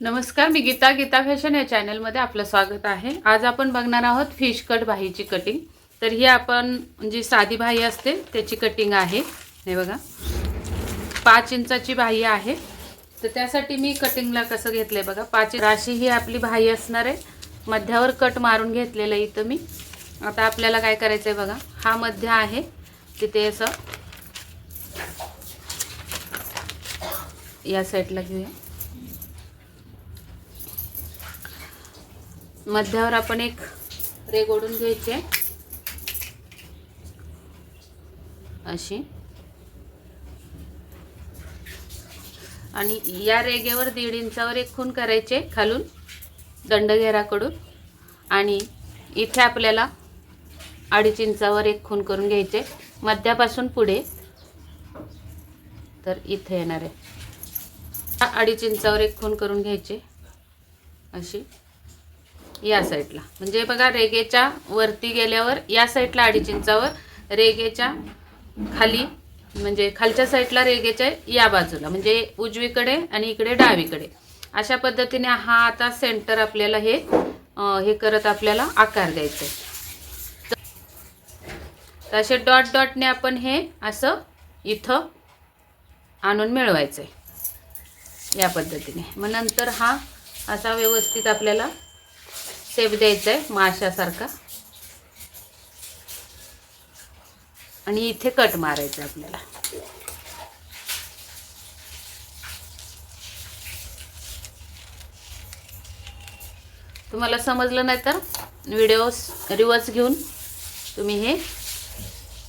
नमस्कार मी गीता गीता फॅशन या चॅनलमध्ये आपलं स्वागत आहे. आज आपण बघणार आहोत फिश कट भाईची कटिंग तर ही आपण जी साधी भाई असते त्याची कटिंग आहे. हे बघा. पाच इंचाची भाई आहे. तर त्यासाठी मी कटिंगला कसं घेतलं आहे बघा. पाच राशी ही आपली भाई असणार आहे. मध्यावर कट मारून घेतलेलं आहे इथं मी. आता आपल्याला काय करायचं आहे बघा. हा मध्य आहे. तिथे असं या साईडला घेऊया. मध्यावर आपण एक रेग ओढून घ्यायचे. अशी. आणि या रेगेवर दीड इंचावर एक खून करायचे खालून दंडघेराकडून. आणि इथे आपल्याला अडीच इंचावर एक खून करून घ्यायचे. मध्यापासून पुढे तर इथे येणार आहे. अडीच इंचावर एक खून करून घ्यायचे. अशी. या साईडला. म्हणजे बघा रेगेच्या वरती गेल्यावर या साईडला अडीच इंचावर रेगेच्या खाली म्हणजे खालच्या साईडला रेगेच्या या बाजूला म्हणजे उजवीकडे आणि इकडे डावीकडे. अशा पद्धतीने हा आता सेंटर आपल्याला हे हे करत आपल्याला आकार द्यायचा तर असे डॉट डॉटने आपण हे असं इथं आणून मिळवायचं आहे या पद्धतीने. मग नंतर हा असा व्यवस्थित आपल्याला शेप द्यायचा आहे माशासारखा. आणि इथे कट मारायचं आहे आपल्याला. तुम्हाला समजलं नाही तर व्हिडिओ रिवर्स घेऊन तुम्ही हे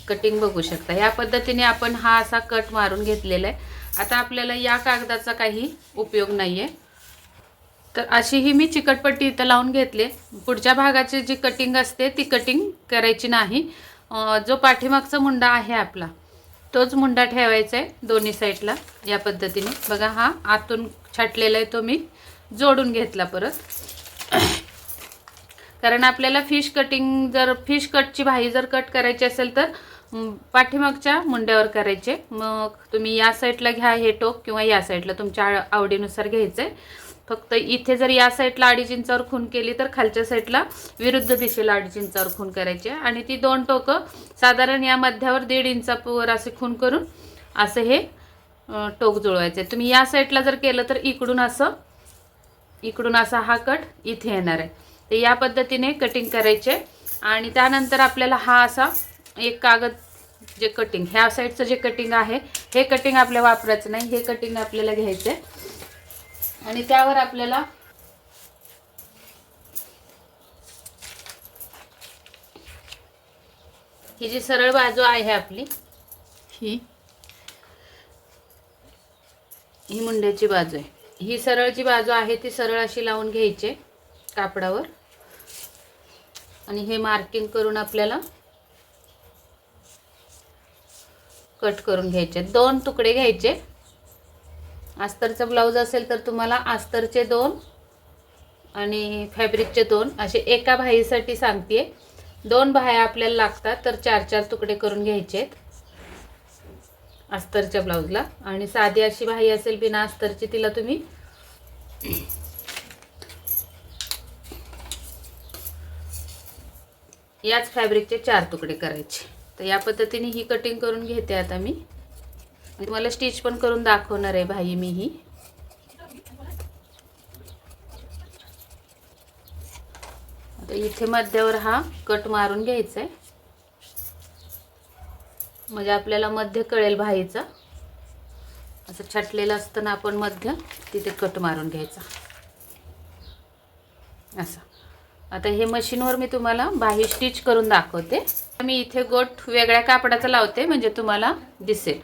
कटिंग बघू शकता. या पद्धतीने आपण हा असा कट मारून घेतलेला आहे. आता आपल्याला या कागदाचा काही उपयोग नाही आहे तर अशी ही मी चिकटपट्टी इथं लावून घेतली. पुढच्या भागाची जी कटिंग असते ती कटिंग करायची नाही. जो पाठीमागचा मुंडा आहे आपला तोच मुंडा ठेवायचा आहे दोन्ही साईडला या पद्धतीने. बघा हा आतून छाटलेला आहे तो मी जोडून घेतला परत. कारण आपल्याला फिश कटिंग जर फिश कटची भाई जर कट करायची असेल तर पाठीमागच्या मुंड्यावर करायचे. मग तुम्ही या साईडला घ्या हे टोक किंवा या साईडला तुमच्या आवडीनुसार घ्यायचं आहे फक्त इथे जर या साईडला अडीच इंचावर खून केली तर खालच्या साईडला विरुद्ध दिशेला अडीच इंचावर खून करायची. आणि ती दोन टोकं साधारण या मध्यावर दीड इंचावर असे खून करून असं हे टोक जुळवायचे. तुम्ही या साईडला जर केलं तर इकडून असं इकडून असा हा कट इथे येणार आहे. तर या पद्धतीने कटिंग करायचे. आणि त्यानंतर आपल्याला हा असा एक कागद जे कटिंग ह्या साईडचं जे कटिंग आहे हे कटिंग आपल्याला वापरायचं नाही हे कटिंग आपल्याला घ्यायचं आहे आणि त्यावर आपल्याला ही जी सरळ बाजू आहे आपली ही? ही मुंड्याची बाजू आहे. ही सरळ जी बाजू आहे ती सरळ अशी लावून घ्यायची कापडावर. आणि हे मार्किंग करून आपल्याला कट करून घ्यायचे. दोन तुकडे घ्यायचे. अस्तरचा ब्लाऊज असेल तर तुम्हाला अस्तरचे दोन आणि फॅब्रिकचे दोन असे एका भाईसाठी सांगते दोन भाया आपल्याला लागतात तर चार चार तुकडे करून घ्यायचे आहेत अस्तरच्या ब्लाऊजला. आणि साधी अशी भाई असेल बिना अस्तरची तिला तुम्ही याच फॅब्रिकचे चार तुकडे करायचे. तर या पद्धतीने ही कटिंग करून घेते आता मी. मी तुम्हाला स्टिच पण करून दाखवणार आहे भाई मी ही आता इथे मध्यावर हा कट मारून घ्यायचा आहे म्हणजे आपल्याला मध्य कळेल भाईचा. असं छाटलेलं असताना आपण मध्य तिथे कट मारून घ्यायचा. असं. आता हे मशीनवर मी तुम्हाला बाही स्टिच करून दाखवते. मी इथे गोठ वेगळ्या कापडाचा लावते म्हणजे तुम्हाला दिसेल.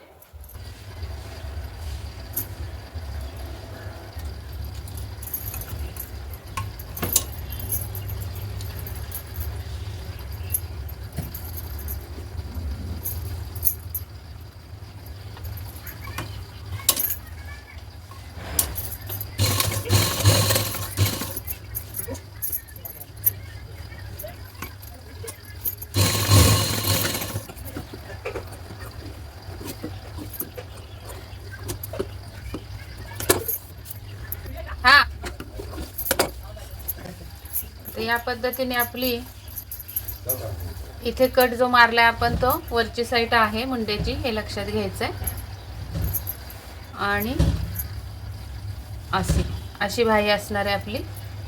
तर या पद्धतीने आपली इथे कट जो मारला आहे आपण तो वरची साईड आहे मुंड्याची हे लक्षात घ्यायचं आहे आणि अशी अशी भाई असणार आहे आपली.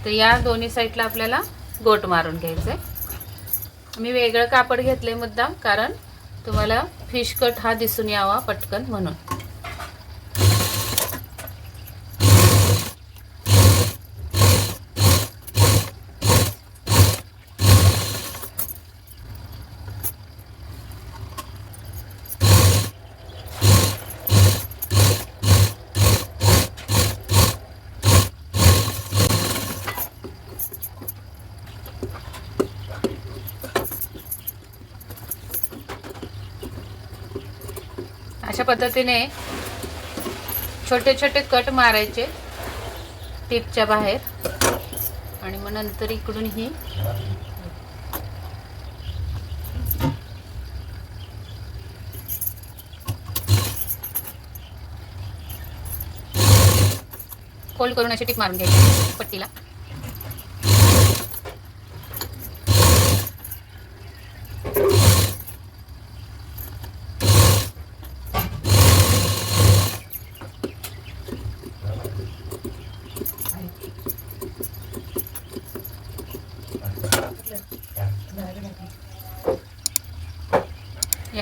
तर या दोन्ही साईडला आपल्याला गोट मारून घ्यायचं आहे मी वेगळं कापड घेतलंय मुद्दाम कारण तुम्हाला फिश कट हा दिसून यावा पटकन म्हणून अशा पद्धतीने छोटे छोटे कट मारायचे टिपच्या बाहेर. आणि मग नंतर इकडून ही फोल्ड करून अशी टिप मारून घ्यायची पट्टीला.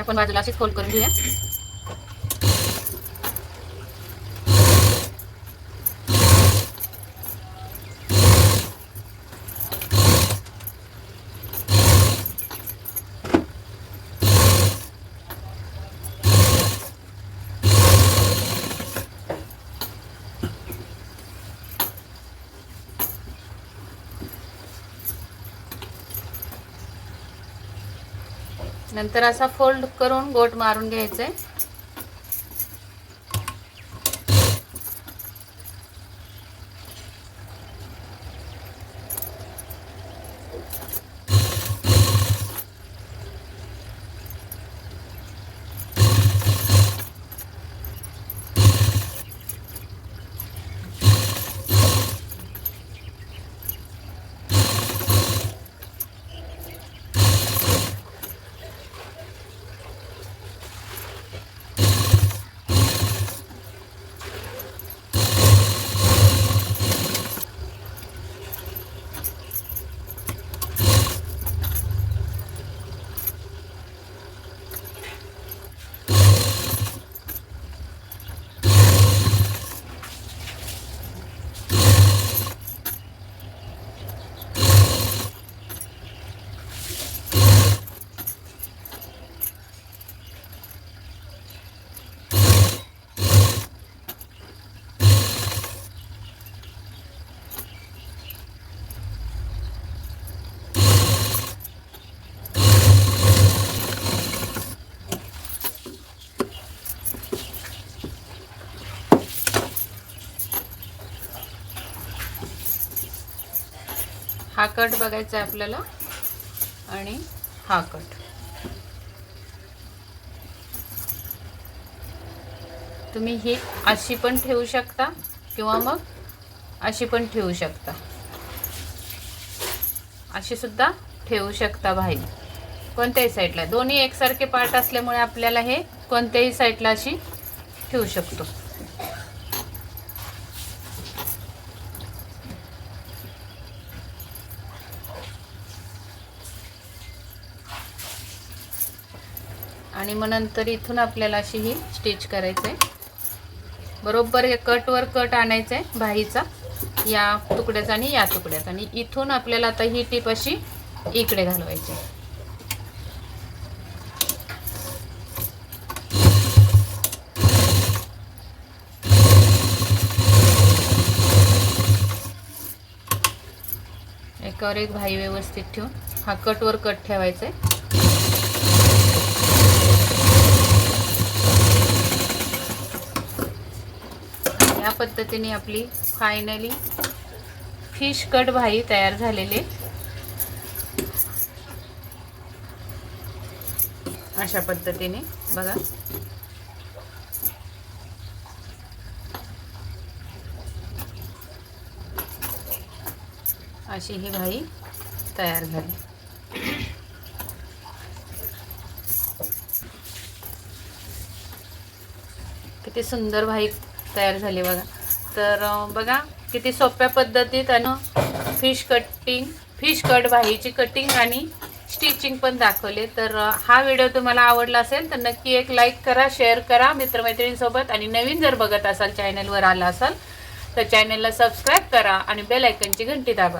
आपण बाजूला अशीच फोल्ड करून घेऊया. नंतर असा फोल्ड करून गोट मारून घ्यायचं. आहे कट बघायचा आहे आपल्याला. आणि हा कट. तुम्ही ही अशी पण ठेवू शकता किंवा मग अशी पण ठेवू शकता. अशी सुद्धा ठेवू शकता भाई कोणत्याही साईडला. दोन्ही एकसारखे पार्ट असल्यामुळे आपल्याला हे कोणत्याही साईडला अशी ठेवू शकतो. आणि मग नंतर इथून आपल्याला अशी ही स्टिच करायचं आहे बरोबर हे कटवर कट आणायचं आहे भाईचा या तुकड्याचा आणि या तुकड्याचा. आणि इथून आपल्याला आता ही टीप अशी इकडे घालवायची. आहे. एकावर एक भाई व्यवस्थित ठेवून हा कटवर कट ठेवायचा आहे पद्धतीने आपली फायनली फिश कट भाई तयार झालेले. अशा पद्धतीने बघा. अशी ही भाई तयार झाली. किती सुंदर भाई तयार झाली बघा. तर बघा किती सोप्या पद्धतीत आणि फिश कटिंग फिश कट भाईची कटिंग आणि स्टिचिंग पण दाखवले. तर हा व्हिडिओ तुम्हाला आवडला असेल तर नक्की एक लाईक करा शेअर करा मित्रमैत्रिणींसोबत. आणि नवीन जर बघत असाल चॅनलवर आला असाल तर चॅनलला सबस्क्राईब करा आणि बेल आयकनची घंटी दाबा.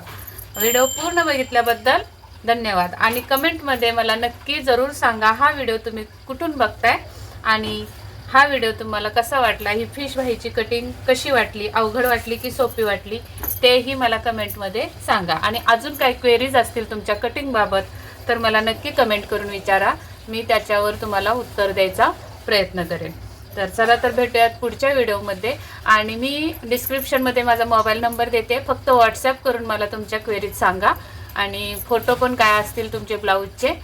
व्हिडिओ पूर्ण बघितल्याबद्दल धन्यवाद. आणि कमेंटमध्ये मला नक्की जरूर सांगा हा व्हिडिओ तुम्ही कुठून बघताय आणि हा व्हिडिओ तुम्हाला कसा वाटला? ही फिश भाईची कटिंग कशी वाटली? अवघड वाटली की सोपी वाटली? तेही मला कमेंटमध्ये सांगा. आणि अजून काही क्वेरीज असतील तुमच्या कटिंगबाबत तर मला नक्की कमेंट करून विचारा. मी त्याच्यावर तुम्हाला उत्तर द्यायचा प्रयत्न करेन. तर चला तर भेटूयात पुढच्या व्हिडिओमध्ये आणि मी डिस्क्रिप्शनमध्ये माझा मोबाईल नंबर देते. फक्त व्हॉट्सॲप करून मला तुमच्या क्वेरीज सांगा. आणि फोटो पण काय असतील तुमचे ब्लाऊजचे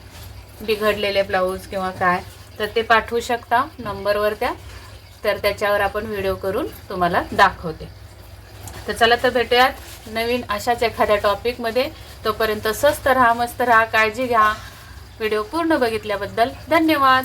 बिघडलेले ब्लाऊज किंवा काय? तर ते पाठवू शकता नंबरवर त्या. तर त्याच्यावर आपण व्हिडिओ करून तुम्हाला दाखवते. तर चला तर भेटूयात नवीन अशाच एखाद्या टॉपिकमध्ये तोपर्यंत स्वस्त राहा मस्त राहा काळजी घ्या. व्हिडिओ पूर्ण बघितल्याबद्दल धन्यवाद.